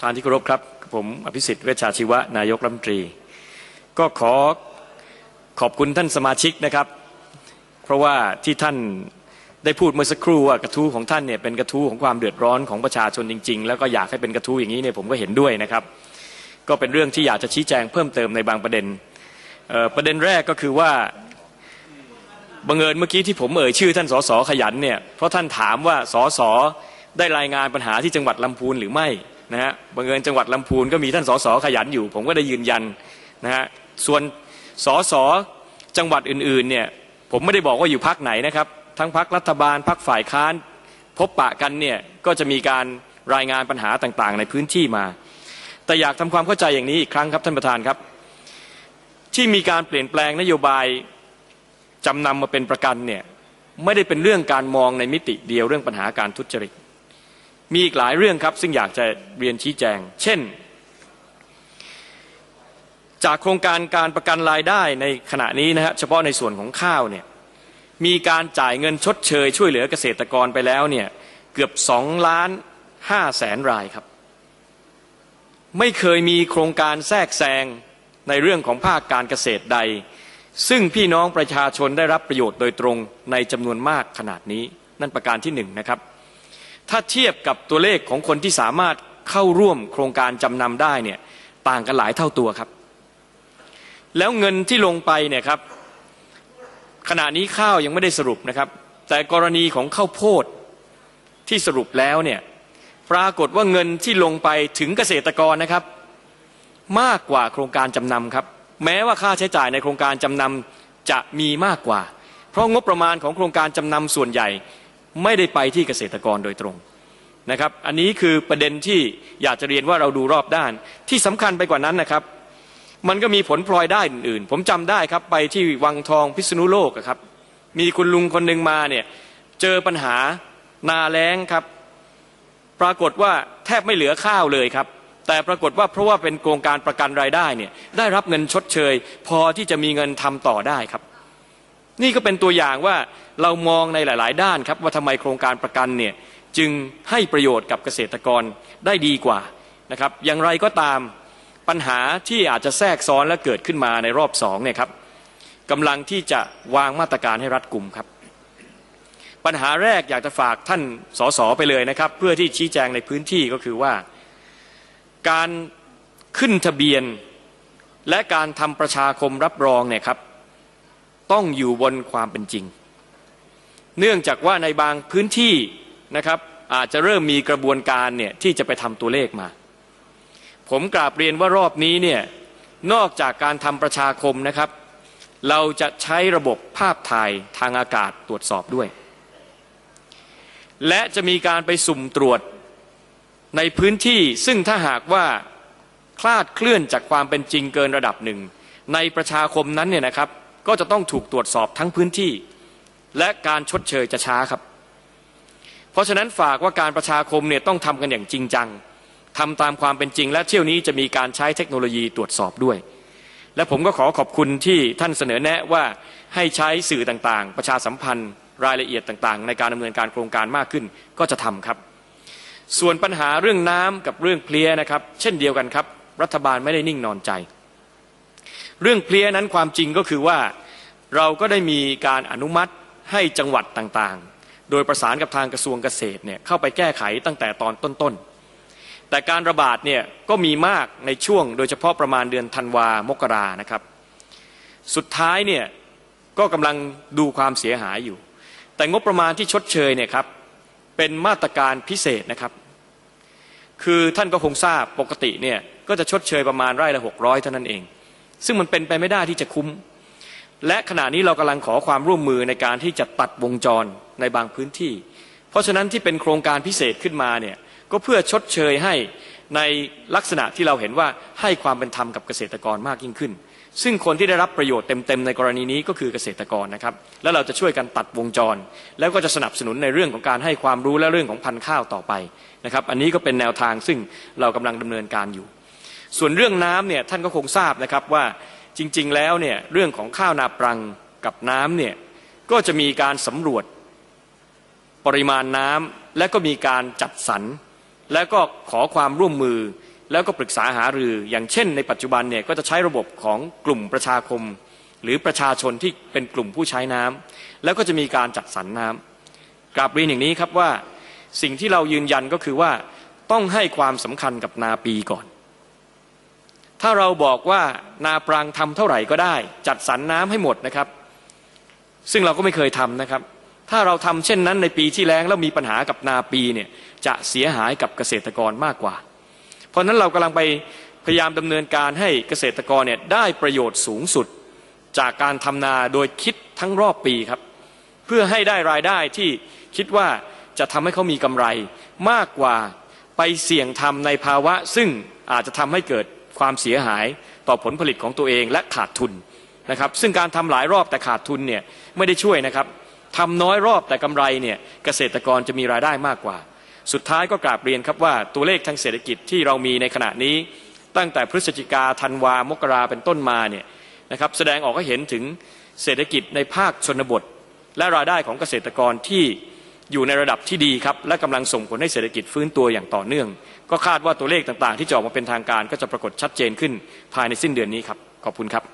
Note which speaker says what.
Speaker 1: ทานที่เคารพครับ ผมอภิสิทธิ์เวชชาชีวะ นายกรัฐมนตรี ก็ขอขอบคุณท่านสมาชิกนะครับ เพราะว่าที่ท่านได้พูดเมื่อสักครู่ว่ากระทู้ของท่านเนี่ยเป็นกระทู้ของความเดือดร้อนของประชาชนจริง ๆ แล้วก็อยากให้เป็นกระทู้อย่างนี้เนี่ยผมก็เห็นด้วยนะครับ ก็เป็นเรื่องที่อยากจะชี้แจงเพิ่มเติมในบางประเด็นประเด็นแรกก็คือว่าบังเอิญเมื่อกี้ที่ผมเอ่ยชื่อท่านสสขยันเนี่ยเพราะท่านถามว่าสสได้รายงานปัญหาที่จังหวัดลำพูนหรือไม่ นะฮะบังเอิญจังหวัดลำพูนก็มีท่านสสขยันอยู่ ผมก็ได้ยืนยันนะฮะส่วนสสจังหวัดอื่นๆเนี่ยผมไม่ได้บอกว่าอยู่พักไหนนะครับ ทั้งพักรัฐบาลพักฝ่ายค้าน พบปะกันเนี่ยก็จะมีการรายงานปัญหาต่างๆ ในพื้นที่มา แต่อยากทำความเข้าใจอย่างนี้อีกครั้งครับท่านประธานครับ ที่มีการเปลี่ยนแปลงนโยบายจำนำมาเป็นประกันเนี่ยไม่ได้เป็นเรื่องการมองในมิติเดียวเรื่องปัญหาการทุจริต มีอีกหลายเรื่องครับ ซึ่งอยากจะเรียนชี้แจง เช่น จากโครงการการประกันรายได้ในขณะนี้นะฮะเฉพาะในส่วนของข้าวเนี่ยมีการจ่ายเงินชดเชย ช่วยเหลือเกษตรกรไปแล้วเนี่ยเกือบสองล้านห้าแสนรายครับ ไม่เคยมีโครงการแทรกแซงในเรื่องของภาคการเกษตรใด ซึ่งพี่น้องประชาชนได้รับประโยชน์โดยตรงในจำนวนมากขนาดนี้ นั่นประการที่หนึ่งนะครับ ถ้าเทียบกับตัวเลขของคนที่สามารถเข้าร่วมโครงการจำนำได้เนี่ยต่างกันหลายเท่าตัวครับ แล้วเงินที่ลงไปเนี่ยครับขณะนี้ข้าวยังไม่ได้สรุปนะครับ แต่กรณีของข้าวโพดที่สรุปแล้วเนี่ยปรากฏว่าเงินที่ลงไปถึงเกษตรกรนะครับ มากกว่าโครงการจำนำครับ แม้ว่าค่าใช้จ่ายในโครงการจำนำจะมีมากกว่า เพราะงบประมาณของโครงการจำนำส่วนใหญ่ ไม่ได้ไปที่เกษตรกรโดยตรงนะครับ อันนี้คือประเด็นที่อยากจะเรียนว่าเราดูรอบด้าน ที่สำคัญไปกว่านั้นนะครับ มันก็มีผลพลอยได้อื่น ๆ ผมจำได้ครับไปที่วังทองพิษณุโลกครับ มีคุณลุงคนหนึ่งมาเนี่ยเจอปัญหานาแล้งครับ ปรากฏว่าแทบไม่เหลือข้าวเลยครับ แต่ปรากฏว่าเพราะว่าเป็นโครงการประกันรายได้เนี่ยได้รับเงินชดเชย พอที่จะมีเงินทำต่อได้ครับ นี่ก็เป็นตัวอย่างว่าเรามองในหลาย ๆ ด้านครับว่าทำไมโครงการประกันเนี่ยจึงให้ประโยชน์กับเกษตรกรได้ดีกว่านะครับอย่างไรก็ตามปัญหาที่อาจจะแทรกซ้อนและเกิดขึ้นมาในรอบสองเนี่ยครับกำลังที่จะวางมาตรการให้รัดกลุ่มครับ ปัญหาแรกอยากจะฝากท่านสสไปเลยนะครับ เพื่อที่ชี้แจงในพื้นที่ก็คือว่า การขึ้นทะเบียน และการทำประชาคมรับรองเนี่ยครับ ต้องอยู่บนความเป็นจริง เนื่องจากว่าในบางพื้นที่นะครับอาจจะเริ่มมีกระบวนการเนี่ยที่จะไปทำตัวเลขมา ผมกราบเรียนว่ารอบนี้เนี่ยนอกจากการทำประชาคมนะครับ เราจะใช้ระบบภาพถ่ายทางอากาศตรวจสอบด้วย และจะมีการไปสุ่มตรวจในพื้นที่ซึ่งถ้าหากว่าคลาดเคลื่อนจากความเป็นจริงเกินระดับหนึ่ง ในประชาคมนั้นเนี่ยนะครับ ก็จะต้องถูกตรวจสอบทั้งพื้นที่ และการชดเชยจะช้าครับ เพราะฉะนั้นฝากว่าการประชาคมเนี่ยต้องทำกันอย่างจริงจังทำตามความเป็นจริง และเที่ยวนี้จะมีการใช้เทคโนโลยีตรวจสอบด้วย และผมก็ขอขอบคุณที่ท่านเสนอแนะว่าให้ใช้สื่อต่างๆ ประชาสัมพันธ์ รายละเอียดต่างๆ ในการดำเนินการโครงการมากขึ้นก็จะทำครับ ส่วนปัญหาเรื่องน้ำกับเรื่องเพลียนะครับ เช่นเดียวกันครับ รัฐบาลไม่ได้นิ่งนอนใจ เรื่องเพลียนั้นความจริงก็คือว่าเราก็ได้มีการอนุมัติให้จังหวัดต่างๆ โดยประสานกับทางกระทรวงเกษตรเนี่ยเข้าไปแก้ไขตั้งแต่ตอนต้นๆ แต่การระบาดเนี่ยก็มีมากในช่วงโดยเฉพาะประมาณเดือนธันวามกรานะครับ สุดท้ายเนี่ยก็กำลังดูความเสียหายอยู่ แต่งบประมาณที่ชดเชยเนี่ยครับเป็นมาตรการพิเศษนะครับ คือท่านก็คงทราบปกติเนี่ยก็จะชดเชยประมาณไร่ละหกร้อยเท่านั้นเอง ซึ่งมันเป็นไปไม่ได้ที่จะคุ้ม และขณะนี้เรากำลังขอความร่วมมือในการที่จะตัดวงจรในบางพื้นที่ เพราะฉะนั้นที่เป็นโครงการพิเศษขึ้นมาเนี่ยก็เพื่อชดเชยให้ในลักษณะที่เราเห็นว่าให้ความเป็นธรรมกับเกษตรกรมากยิ่งขึ้น ซึ่งคนที่ได้รับประโยชน์เต็มๆในกรณีนี้ก็คือเกษตรกรนะครับ แล้วเราจะช่วยกันตัดวงจร แล้วก็จะสนับสนุนในเรื่องของการให้ความรู้และเรื่องของพันธุ์ข้าวต่อไปนะครับ อันนี้ก็เป็นแนวทางซึ่งเรากำลังดำเนินการอยู่ ส่วนเรื่องน้ำเนี่ยท่านก็คงทราบนะครับว่าจริงๆแล้วเนี่ยเรื่องของข้าวนาปรังกับน้ำเนี่ยก็จะมีการสำรวจปริมาณน้ำและก็มีการจัดสรรแล้วก็ขอความร่วมมือ แล้วก็ปรึกษาหารืออย่างเช่น ในปัจจุบันเนี่ยก็จะใช้ระบบของกลุ่มประชาคม หรือประชาชนที่เป็นกลุ่มผู้ใช้น้ำแล้วก็จะมีการจัดสรรน้ำกราบเรียนอย่างนี้ครับว่าสิ่งที่เรายืนยันก็คือว่าต้องให้ความสำคัญกับนาปีก่อน ถ้าเราบอกว่านาปรางทำเท่าไหร่ก็ได้ จัดสรรน้ำให้หมดนะครับ ซึ่งเราก็ไม่เคยทำนะครับ ถ้าเราทำเช่นนั้นในปีที่แล้งแล้วมีปัญหากับนาปีเนี่ยจะเสียหายกับเกษตรกรมากกว่า เพราะฉะนั้นเรากำลังไปพยายามดำเนินการให้เกษตรกรเนี่ยได้ประโยชน์สูงสุดจากการทำนาโดยคิดทั้งรอบปีครับ เพื่อให้ได้รายได้ที่คิดว่าจะทำให้เขามีกำไรมากกว่าไปเสี่ยงทำในภาวะ ซึ่งอาจจะทำให้เกิด ความเสียหายต่อผลผลิตของตัวเองและขาดทุนนะครับซึ่งการทำหลายรอบแต่ขาดทุนเนี่ยไม่ได้ช่วยนะครับทำน้อยรอบแต่กำไรเนี่ยเกษตรกรจะมีรายได้มากกว่า สุดท้ายก็กราบเรียนครับว่าตัวเลขทางเศรษฐกิจที่เรามีในขณะนี้ ตั้งแต่พฤศจิกาธันวามกราเป็นต้นมาเนี่ยนะครับแสดงออกให้เห็นถึงเศรษฐกิจในภาคชนบท และรายได้ของเกษตรกรที่ อยู่ในระดับที่ดีครับและกำลังส่งผลให้เศรษฐกิจฟื้นตัวอย่างต่อเนื่อง ก็คาดว่าตัวเลขต่างๆ ที่จะออกมาเป็นทางการก็จะปรากฏชัดเจนขึ้นภายในสิ้นเดือนนี้ครับขอบคุณครับ